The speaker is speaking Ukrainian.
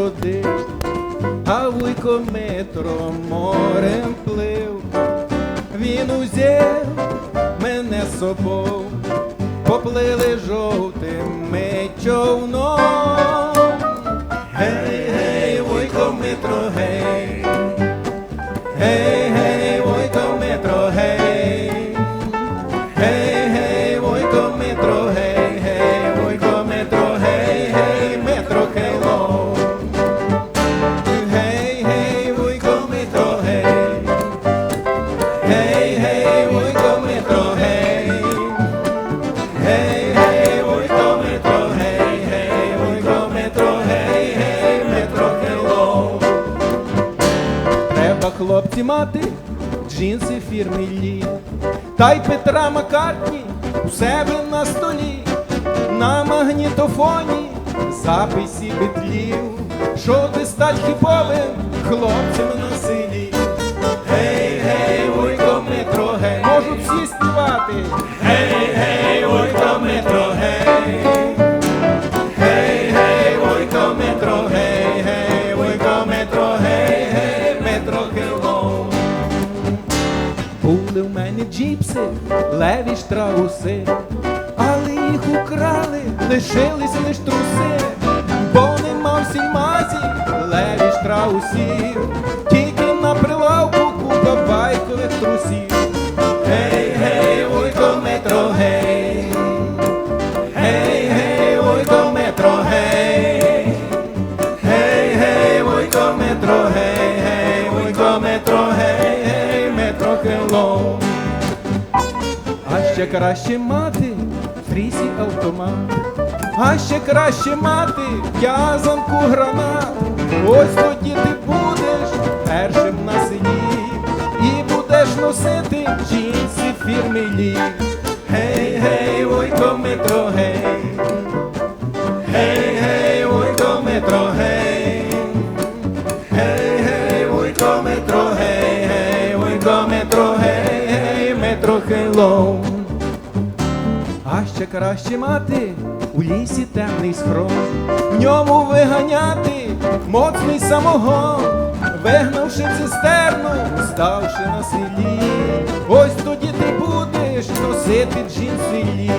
ходив, а вуйко метро морем плив. Він узяв мене з собою, поплили жовтими човном. Гей, гей, вуйко метро. Гей, гей, мати джинси фірми Лі. Та й Петра Маккартні у себе на столі, на магнітофоні записі битлів, що ти стать хіповим хлопцем на леві штрауси, але їх украли, лишились лиш труси, бо нема в сільмазі леві штраусів, тільки на прилавку купа байкових трусів. Гей, гей, вуйко метро, гей. Гей, гей, вуйко метро, гей. Гей, гей, метро, гей, гей, вуйко метро, ще краще мати фрізі автомат, а ще краще мати в'язанку гранат. Ось тоді ти будеш першим на селі і будеш носити джинси фірми Лі. Гей, гей, вуйко метро, гей. Гей, гей, вуйко метро, гей. Гей, гей, вуйко метро, гей, гей, вуйко метро, гей, гей, метро хейлоу. Ще краще мати у лісі темний схрон, в ньому виганяти моцний самогон, вигнавши цистерну, ставши на селі. Ось тоді ти будеш носити джинси лі.